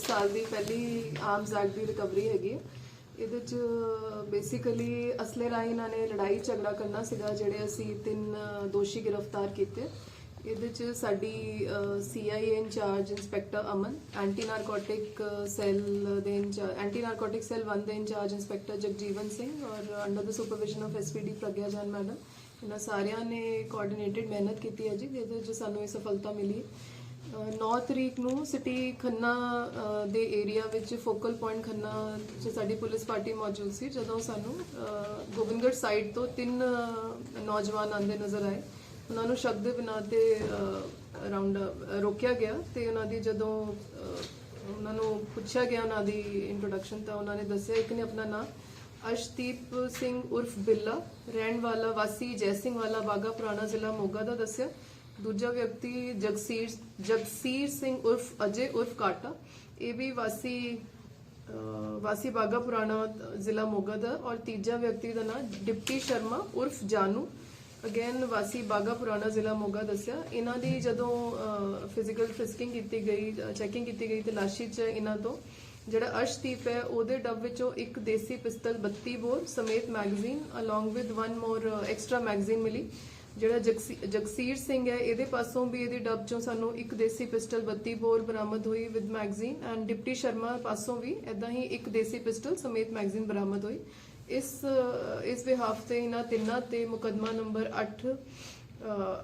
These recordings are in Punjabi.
ਇਸ ਸਾਲ ਦੀ ਪਹਿਲੀ ਆਰਮਸ ਐਕਟ ਦੀ ਰਿਕਵਰੀ ਹੈਗੀ ਹੈ। ਇਹਦੇ ਚ ਬੇਸਿਕਲੀ ਅਸਲੇ ਰਾਹੀਂ ਇਹਨਾਂ ਨੇ ਲੜਾਈ ਝਗੜਾ ਕਰਨਾ ਸੀਗਾ ਜਿਹੜੇ ਅਸੀਂ ਤਿੰਨ ਦੋਸ਼ੀ ਗ੍ਰਿਫਤਾਰ ਕੀਤੇ। ਇਹਦੇ ਚ ਸਾਡੀ CIA incharge inspector Aman anti narcotic cell ਦੇ ਇੰਚਾਰਜ ਐਂਟੀ ਨਾਰਕੋਟਿਕ ਸੈੱਲ 1 ਦੇ ਇੰਚਾਰਜ ਇੰਸਪੈਕਟਰ ਜਗਜੀਵਨ ਸਿੰਘ ਔਰ under the supervision of SPD Pragya Jain madam. ਇਹਨਾਂ ਸਾਰਿਆਂ ਨੇ ਕੋਆਰਡੀਨੇਟਿਡ ਮਿਹਨਤ ਕੀਤੀ ਹੈ ਜੀ ਜਿਹਦੇ ਚ ਸਾਨੂੰ ਇਹ ਸਫਲਤਾ ਮਿਲੀ ਅ, 9 ਤਰੀਕ ਨੂੰ ਸਿਟੀ ਖੰਨਾ ਦੇ ਏਰੀਆ ਵਿੱਚ ਫੋਕਲ ਪੁਆਇੰਟ ਖੰਨਾ 'ਚ ਸਾਡੀ ਪੁਲਿਸ ਪਾਰਟੀ ਮੌਜੂਦ ਸੀ ਜਦੋਂ ਸਾਨੂੰ ਅ, ਗੋਬਿੰਦਗੜ੍ਹ ਸਾਈਡ ਤੋਂ ਤਿੰਨ ਨੌਜਵਾਨ ਆਂਦੇ ਨਜ਼ਰ ਆਏ। ਉਹਨਾਂ ਨੂੰ ਸ਼ੱਕ ਦੇ ਬਿਨਾਂ ਤੇ ਅਰਾਊਂਡ ਰੋਕਿਆ ਗਿਆ ਤੇ ਉਹਨਾਂ ਦੀ ਜਦੋਂ ਉਹਨਾਂ ਨੂੰ ਪੁੱਛਿਆ ਗਿਆ ਉਹਨਾਂ ਦੀ ਇੰਟਰੋਡਕਸ਼ਨ ਤਾਂ ਉਹਨਾਂ ਨੇ ਦੱਸਿਆ ਇੱਕ ਨੇ ਆਪਣਾ ਨਾਮ ਅਸ਼ਦੀਪ ਸਿੰਘ ਉਰਫ ਬਿੱਲਾ ਰਹਿਣ ਵਾਲਾ ਵਾਸੀ ਜੈ ਸਿੰਘ ਵਾਲਾ ਬਾਗਾ ਪੁਰਾਣਾ ਜ਼ਿਲ੍ਹਾ ਮੋਗਾ ਦਾ ਦੱਸਿਆ। ਦੂਜਾ ਵਿਅਕਤੀ ਜਗਸੀਰ ਜਗਸੀਰ ਸਿੰਘ ਉਰਫ ਅਜੇ ਉਰਫ ਕਾਟਾ। ਇਹ ਵੀ ਵਾਸੀ ਵਾਸੀ ਬਾਗਾ ਪੁਰਾਣਾ ਜ਼ਿਲ੍ਹਾ ਮੋਗਾ ਦਾ ਔਰ ਤੀਜਾ ਵਿਅਕਤੀ ਦਾ ਨਾਮ ਡਿਪਟੀ ਸ਼ਰਮਾ ਉਰਫ ਜਾਨੂ। ਅਗੇਨ ਵਾਸੀ ਬਾਗਾ ਪੁਰਾਣਾ ਜ਼ਿਲ੍ਹਾ ਮੋਗਾ ਦੱਸਿਆ। ਇਹਨਾਂ ਦੀ ਜਦੋਂ ਫਿਜ਼ੀਕਲ ਫਿਸਕਿੰਗ ਕੀਤੀ ਗਈ ਚੈਕਿੰਗ ਕੀਤੀ ਗਈ ਤਲਾਸ਼ੀ 'ਚ ਇਹਨਾਂ ਤੋਂ ਜਿਹੜਾ ਅਰਸ਼ਦੀਪ ਹੈ, ਉਹਦੇ ਡੱਬ ਵਿੱਚੋਂ ਇੱਕ ਦੇਸੀ ਪਿਸਤਲ 32 ਬੋਰ ਸਮੇਤ magazine along with one more extra magazine ਮਿਲੀ। ਜਿਹੜਾ ਜਗਸੀ- ਜਗਸੀਰ ਸਿੰਘ ਹੈ, ਇਹਦੇ ਪਾਸੋਂ ਵੀ ਇਹਦੀ ਡੱਬ ਚੋਂ ਸਾਨੂੰ ਇੱਕ ਦੇਸੀ ਪਿਸਟਲ 32 ਬੋਰ ਬਰਾਮਦ ਹੋਈ with magazine and deputy Sharma ਪਾਸੋਂ ਵੀ ਇਦਾਂ ਹੀ ਇੱਕ ਦੇਸੀ ਪਿਸਟਲ ਸਮੇਤ ਮੈਗਜ਼ੀਨ ਬਰਾਮਦ ਹੋਈ। ਇਸ ਇਸ ਬਿਹਾਫ ਤੇ ਇਹਨਾਂ ਤਿੰਨਾਂ ਤੇ ਮੁਕਦਮਾ ਨੰਬਰ 8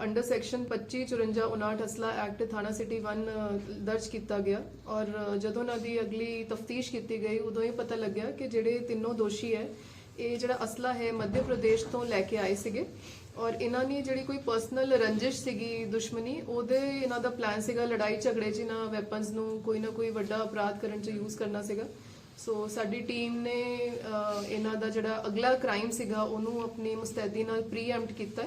ਅੰਡਰ ਸੈਕਸ਼ਨ 25 54 59 ਅਸਲਾ ਐਕਟ ਥਾਣਾ ਸਿਟੀ 1 ਦਰਜ ਕੀਤਾ ਗਿਆ ਔਰ ਜਦੋਂ ਉਹਨਾਂ ਦੀ ਅਗਲੀ ਤਫਤੀਸ਼ ਕੀਤੀ ਗਈ, ਉਦੋਂ ਇਹ ਪਤਾ ਲੱਗਿਆ ਕਿ ਜਿਹੜੇ ਤਿੰਨੋਂ ਦੋਸ਼ੀ ਹੈ ਇਹ ਜਿਹੜਾ ਅਸਲਾ ਹੈ ਮੱਧ ਪ੍ਰਦੇਸ਼ ਤੋਂ ਲੈ ਕੇ ਆਏ ਸੀਗੇ। ਔਰ ਇਹਨਾਂ ਨੇ ਜਿਹੜੀ ਕੋਈ ਪਰਸਨਲ ਰੰਜਿਸ਼ ਸੀਗੀ ਦੁਸ਼ਮਣੀ, ਉਹਦੇ ਇਹਨਾਂ ਦਾ ਪਲਾਨ ਸੀਗਾ ਲੜਾਈ ਝਗੜੇ 'ਚ ਇਹਨਾਂ ਵੈਪਨਸ ਨੂੰ ਕੋਈ ਨਾ ਕੋਈ ਵੱਡਾ ਅਪਰਾਧ ਕਰਨ 'ਚ ਯੂਜ਼ ਕਰਨਾ ਸੀਗਾ। ਸੋ ਸਾਡੀ ਟੀਮ ਨੇ ਇਹਨਾਂ ਦਾ ਜਿਹੜਾ ਅਗਲਾ ਕ੍ਰਾਈਮ ਸੀਗਾ, ਉਹਨੂੰ ਆਪਣੀ ਮੁਸਤੈਦੀ ਨਾਲ ਪ੍ਰੀਐਮਪਟ ਕੀਤਾ।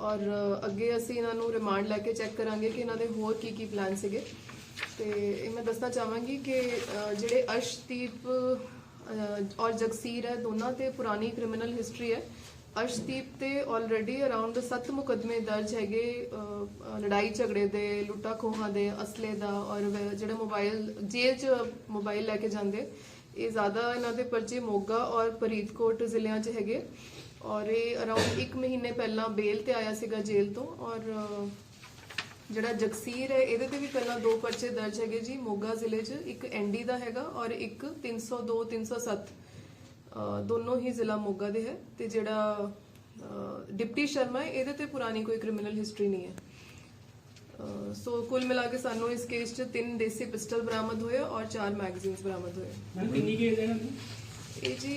ਔਰ ਅੱਗੇ ਅਸੀਂ ਇਹਨਾਂ ਨੂੰ ਰਿਮਾਂਡ ਲੈ ਕੇ ਚੈੱਕ ਕਰਾਂਗੇ ਕਿ ਇਹਨਾਂ ਦੇ ਹੋਰ ਕੀ ਕੀ ਪਲਾਨ ਸੀਗੇ। ਤੇ ਇਹ ਮੈਂ ਦੱਸਣਾ ਚਾਹਾਂਗੀ ਕਿ ਜਿਹੜੇ ਅਰਸ਼ਦੀਪ ਔਰ ਜਗਸੀਰ ਹੈ, ਦੋਨਾਂ ਤੇ ਪੁਰਾਣੀ ਕ੍ਰਿਮੀਨਲ ਹਿਸਟਰੀ ਹੈ। ਅਰਸ਼ਦੀਪ ਤੇ ਆਲਰੇਡੀ ਅਰਾਊਂਡ 7 ਮੁਕਦਮੇ ਦਰਜ ਹੈਗੇ ਲੜਾਈ ਝਗੜੇ ਦੇ, ਲੁੱਟਾ ਖੋਹਾਂ ਦੇ, ਅਸਲੇ ਦਾ ਔਰ ਜਿਹੜੇ ਜਿਹੜਾ ਮੋਬਾਈਲ ਜੇਲ੍ਹ 'ਚ ਮੋਬਾਈਲ ਲੈ ਕੇ ਜਾਂਦੇ। ਇਹ ਜ਼ਿਆਦਾ ਇਹਨਾਂ ਦੇ ਪਰਚੇ ਮੋਗਾ ਔਰ ਫਰੀਦਕੋਟ ਜ਼ਿਲ੍ਹਿਆਂ 'ਚ ਹੈਗੇ। ਔਰ ਇਹ ਅਰਾਊਂਡ 1 ਮਹੀਨੇ ਪਹਿਲਾਂ ਬੇਲ ਤੇ ਆਇਆ ਸੀਗਾ ਜੇਲ੍ਹ ਤੋਂ ਔਰ ਜਿਹੜਾ ਜਗਸੀਰ ਹੈ, ਇਹਦੇ ਤੇ ਵੀ ਪਹਿਲਾਂ ਦੋ ਪਰਚੇ ਦਰਜ ਹੈਗੇ ਜੀ। ਮੋਗਾ ਜ਼ਿਲ੍ਹੇ 'ਚ ਇੱਕ ਐਨਡੀ ਦਾ ਹੈਗਾ ਔਰ ਇੱਕ 302 307 ਅਹ ਦੋਨੋਂ ਹੀ ਜ਼ਿਲ੍ਹਾ ਮੋਗਾ ਦੇ ਹੈ। ਤੇ ਜਿਹੜਾ ਡਿਪਟੀ ਸ਼ਰਮਾ ਹੈ, ਇਹਦੇ ਤੇ ਪੁਰਾਣੀ ਕੋਈ ਕ੍ਰਿਮੀਨਲ ਹਿਸਟਰੀ ਨਹੀਂ ਹੈ। ਸੋ ਕੁੱਲ ਮਿਲਾ ਕੇ ਸਾਨੂੰ ਇਸ ਕੇਸ 'ਚ ਤਿੰਨ ਦੇਸੀ ਪਿਸਟਲ ਬਰਾਮਦ ਹੋਏ ਔਰ ਚਾਰ ਮੈਗਜ਼ੀਨਸ ਬਰਾਮਦ ਹੋਏ। ਕਿੰਨੀ ਕੇਸ ਹੈ ਇਹਨਾਂ ਦੀ? ਇਹ ਜੀ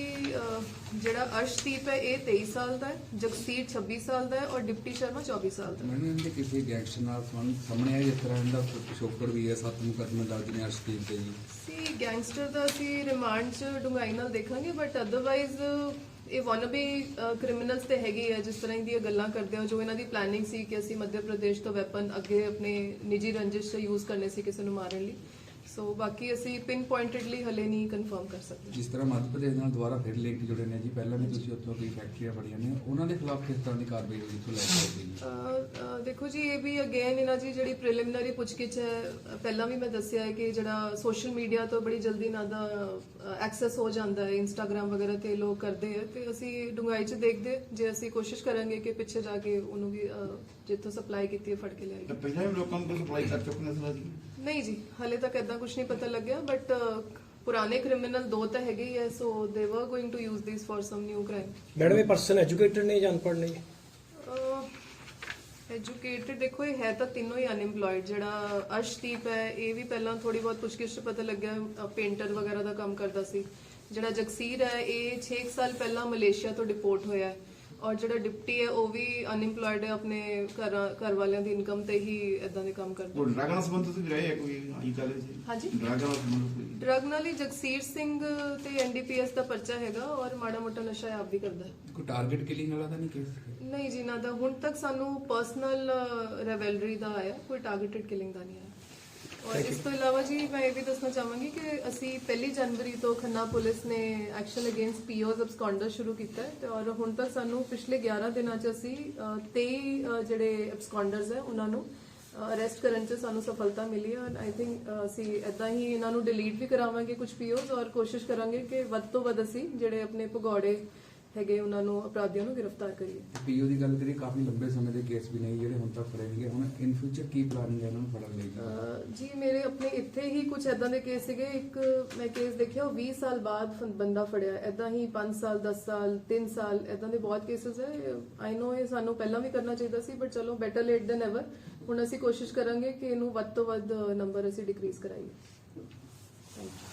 ਜਿਹੜਾ ਅਰਸ਼ਦੀਪ ਹੈ ਇਹ 23 ਸਾਲ ਦਾ ਹੈ ਜਗਸੀਰ 26 ਸਾਲ ਦਾ ਹੈ ਔਰ ਡਿਪਟੀ ਸ਼ਰਮਾ 24 ਸਾਲ ਦਾ ਹੈ। ਮੈਨੂੰ ਇਹਦੇ ਕਿਸੇ ਗੈਂਗਸਟਰ ਨਾਲ ਸੰਬੰਧ ਸਾਹਮਣੇ ਆਇਆ ਜਿਸ ਤਰ੍ਹਾਂ ਇਹਦਾ ਪਿਛੋਕੜ ਵੀ ਹੈ ਸੱਤ ਮੁਕੱਦਮੇ ਦਰਜ ਨੇ ਅਰਸ਼ਦੀਪ ਤੇ ਜੀ? ਸੀ ਗੈਂਗਸਟਰ ਦਾ ਅਸੀਂ ਰਿਮਾਂਡ 'ਚ ਡੂੰਘਾਈ ਨਾਲ ਦੇਖਾਂਗੇ ਬਟ ਅਦਰਵਾਈਜ਼ ਇਹ ਵਨਬੀ ਕ੍ਰਿਮੀਨਲਸ ਤੇ ਹੈਗੇ ਆ ਜਿਸ ਤਰ੍ਹਾਂ ਦੀਆਂ ਗੱਲਾਂ ਕਰਦੇ ਹੋ ਜੋ ਇਹਨਾਂ ਦੀ ਪਲੈਨਿੰਗ ਸੀ ਕਿ ਅਸੀਂ ਮੱਧ ਪ੍ਰਦੇਸ਼ ਤੋਂ ਵੈਪਨ ਅੱਗੇ ਆਪਣੇ ਨਿੱਜੀ ਰੰਜਿਸ਼ 'ਚ ਯੂਜ਼ ਕਰਨੇ ਸੀ ਕਿਸੇ ਨੂੰ ਮਾਰਨ ਲਈ। ਸੋ ਬਾਕੀ ਅਸੀਂ ਪਿਨ ਪੁਆਇੰਟਡਲੀ ਹਲੇ ਨਹੀਂ ਕਨਫਰਮ ਕਰ ਸਕਦੇ। ਜਿਸ ਤਰ੍ਹਾਂ ਮੱਧ ਪ੍ਰਦੇਸ਼ ਨਾਲ ਦੁਬਾਰਾ ਫਿਰ ਲਿੰਕ ਜੁੜੇ ਨੇ ਜੀ ਪਹਿਲਾਂ ਵੀ ਤੁਸੀਂ ਉੱਥੋਂ ਕਈ ਫੈਕਟਰੀਆਂ ਬੜੀਆਂ ਨੇ ਉਹਨਾਂ ਦੇ ਖਿਲਾਫ ਕਿਸ ਤਰ੍ਹਾਂ ਦੀ ਕਾਰਵਾਈ ਹੋਈ ਇੱਥੋਂ ਲੈ ਕੇ ਦੇਖੋ ਜੀ ਇਹ ਵੀ ਅਗੇਨ ਇਹਨਾਂ ਦੀ ਜਿਹੜੀ ਪ੍ਰੀਲਿਮਿਨਰੀ ਪੁੱਛਗਿੱਛ ਹੈ ਪਹਿਲਾਂ ਵੀ ਮੈਂ ਦੱਸਿਆ ਹੈ ਕਿ ਜਿਹੜਾ ਸੋਸ਼ਲ ਮੀਡੀਆ ਤੋਂ ਬੜੀ ਜਲਦੀ ਇਹਨਾਂ ਦਾ ਐਕਸੈਸ ਹੋ ਜਾਂਦਾ ਹੈ ਇੰਸਟਾਗ੍ਰam ਵਗੈਰਾ ਤੇ ਲੋਕ ਕਰਦੇ ਹੈ ਤੇ ਅਸੀਂ ਡੁੰਗਾਈ 'ਚ ਦੇਖਦੇ ਜੇ ਅਸੀਂ ਕੋਸ਼ਿਸ਼ ਕਰਾਂਗੇ ਕਿ ਪਿੱਛੇ ਜਾ ਕੇ ਉਹਨੂੰ ਵੀ ਜਿੱਥੋਂ ਸਪਲਾਈ ਕੀਤੀ ਹੈ ਫੜ ਕੇ ਲਿਆਈਏ ਤਾਂ ਪਹਿਲਾਂ ਵੀ ਲੋਕਾਂ ਨੂੰ ਸਪਲਾਈ ਕਰ ਚੁੱਕੇ ਨੇ ਸਰ ਜੀ। ਨਹੀਂ ਜੀ ਹਲੇ ਤੱਕ ਐਦਾਂ ਕੁਝ ਨਹੀਂ ਪਤਾ ਲੱਗਿਆ ਬਟ ਪੁਰਾਣੇ ਕ੍ਰਿਮੀਨਲ ਦੋ ਤਾਂ ਹੈਗੇ ਹੀ ਹੈ so they were going to use this for some new crime madam ਇਹ ਪਰਸਨ ਐਜੂਕੇਟਡ ਨੇ ਜਾਂ ਅਨਪੜ੍ਹ ਨੇ ਐਜੂਕੇਟਡ ਦੇਖੋ ਇਹ ਹੈ ਤਾਂ ਤਿੰਨੋਂ ਹੀ ਅਨਇੰਪਲੋਇਡ ਜਿਹੜਾ ਅਰਸ਼ਦੀਪ ਹੈ ਇਹ ਵੀ ਪਹਿਲਾਂ ਥੋੜੀ ਬਹੁਤ ਪੁੱਛਗਿੱਛ ਪਤਾ ਲੱਗਿਆ ਪੇਂਟਰ ਵਗੈਰਾ ਦਾ ਕੰਮ ਕਰਦਾ ਸੀ। ਜਿਹੜਾ ਜਗਸੀਰ ਹੈ ਇਹ 6 ਸਾਲ ਪਹਿਲਾਂ ਮਲੇਸ਼ੀਆ ਤੋਂ ਡਿਪੋਰਟ ਹੋਇਆ ਹੈ। ਔਰ ਜਿਹੜਾ ਡਿਪਟੀ ਹੈ ਉਹ ਵੀ ਅਨਇੰਪਲੋਇਡ ਹੈ ਆਪਣੇ ਘਰ ਘਰ ਵਾਲਿਆਂ ਦੀ ਇਨਕਮ ਤੇ ਹੀ ਇਦਾਂ ਦੇ ਕੰਮ ਕਰਦਾ ਉਹ ਡਰਗ ਨਾਲ ਸੰਬੰਧ ਤੁਸੀਂ ਰਹੇ ਹੈ ਕੋਈ? ਆਈ ਗੱਲ ਸੀ ਹਾਂਜੀ। ਡਰਗ ਨਾਲ ਸੰਬੰਧ ਕੋਈ? ਡਰਗ ਨਾਲ ਹੀ ਜਗਸੀਰ ਸਿੰਘ ਤੇ ਐਨਡੀਪੀਐਸ ਦਾ ਪਰਚਾ ਹੈਗਾ ਔਰ ਮਾੜਾ ਮੋਟਾ ਨਸ਼ਾ ਆਪ ਵੀ ਕਰਦਾ ਹੈ। ਕੋਈ ਟਾਰਗੇਟ ਕਿਲਿੰਗ ਵਾਲਾ ਤਾਂ ਨਹੀਂ ਕੇਸ ਨਹੀਂ ਜੀ ਨਾ ਦਾ ਹੁਣ ਤੱਕ ਸਾਨੂੰ ਪਰਸਨਲ ਰੈਵਲਰੀ ਦਾ ਆਇਆ ਕੋਈ ਟਾਰਗੇਟਡ ਕਿਲਿੰਗ ਦਾ ਨਹੀਂ ਆਇਆ। ਔਰ ਇਸ ਤੋਂ ਇਲਾਵਾ ਜੀ ਮੈਂ ਇਹ ਵੀ ਦੱਸਣਾ ਚਾਹਾਂਗੀ ਕਿ ਅਸੀਂ ਪਹਿਲੀ ਜਨਵਰੀ ਤੋਂ ਖੰਨਾ ਪੁਲਿਸ ਨੇ ਐਕਸ਼ਨ ਅਗੇਂਸਟ ਪੀਓਜ਼ ਅਬਸਕੌਂਡਰ ਸ਼ੁਰੂ ਕੀਤਾ ਹੈ ਤੇ ਔਰ ਹੁਣ ਤੱਕ ਸਾਨੂੰ ਪਿਛਲੇ 11 ਦਿਨਾਂ 'ਚ ਅਸੀਂ ਅ, 23 ਜਿਹੜੇ ਅਬਸਕੌਂਡਰਸ ਹੈ ਉਹਨਾਂ ਨੂੰ ਅਰੈਸਟ ਕਰਨ 'ਚ ਸਾਨੂੰ ਸਫਲਤਾ ਮਿਲੀ ਔਰ ਆਈ ਥਿੰਕ ਅਸੀਂ ਇਦਾਂ ਹੀ ਇਹਨਾਂ ਨੂੰ ਡਿਲੀਟ ਵੀ ਕਰਾਵਾਂਗੇ ਕੁਝ ਪੀਓਜ਼ ਔਰ ਕੋਸ਼ਿਸ਼ ਕਰਾਂਗੇ ਕਿ ਵੱਧ ਤੋਂ ਵੱਧ ਅਸੀਂ ਜਿਹੜੇ ਆਪਣੇ ਭਗੌੜੇ ਹੈਗੇ ਉਹਨਾਂ ਨੂੰ ਅਪਰਾਧੀਆਂ ਨੂੰ ਗ੍ਰਿਫਤਾਰ ਕਰੀਏ। ਪੀਓ ਦੀ ਗੱਲ ਕਰੀਏ ਕਾਫੀ ਲੰਬੇ ਸਮੇਂ ਦੇ ਕੇਸ ਵੀ ਨਹੀਂ ਜਿਹੜੇ ਹੁਣ ਤੱਕ ਫੜੇ ਨਹੀਂ ਗਏ ਹੁਣ ਇਨ ਫਿਊਚਰ ਕੀ ਪਲਾਨਿੰਗ ਹੈ ਇਹਨਾਂ ਨੂੰ ਫੜਨ ਲਈ? ਜੀ ਮੇਰੇ ਆਪਣੇ ਇੱਥੇ ਹੀ ਕੁਝ ਐਦਾਂ ਦੇ ਕੇਸ ਸੀਗੇ। ਇੱਕ ਮੈਂ ਕੇਸ ਦੇਖਿਆ ਉਹ 20 ਸਾਲ ਬਾਅਦ ਬੰਦਾ ਫੜਿਆ। ਐਦਾਂ ਹੀ 5 ਸਾਲ 10 ਸਾਲ 3 ਸਾਲ ਐਦਾਂ ਦੇ ਬਹੁਤ ਕੇਸਸ ਹੈ ਆਈ نو ਇਹ ਸਾਨੂੰ ਪਹਿਲਾਂ ਵੀ ਕਰਨਾ ਚਾਹੀਦਾ ਸੀ ਬਟ ਚਲੋ ਬੈਟਰ ਲੇਟ ਦੈਨ ਐਵਰ ਹੁਣ ਅਸੀਂ ਕੋਸ਼ਿਸ਼ ਕਰਾਂਗੇ ਕਿ ਇਹਨੂੰ ਵੱਧ ਤੋਂ ਵੱਧ ਨੰਬਰ ਅਸੀਂ ਡਿਕਰੀਜ਼ ਕਰਾਈਏ ਥੈਂਕ ਯੂ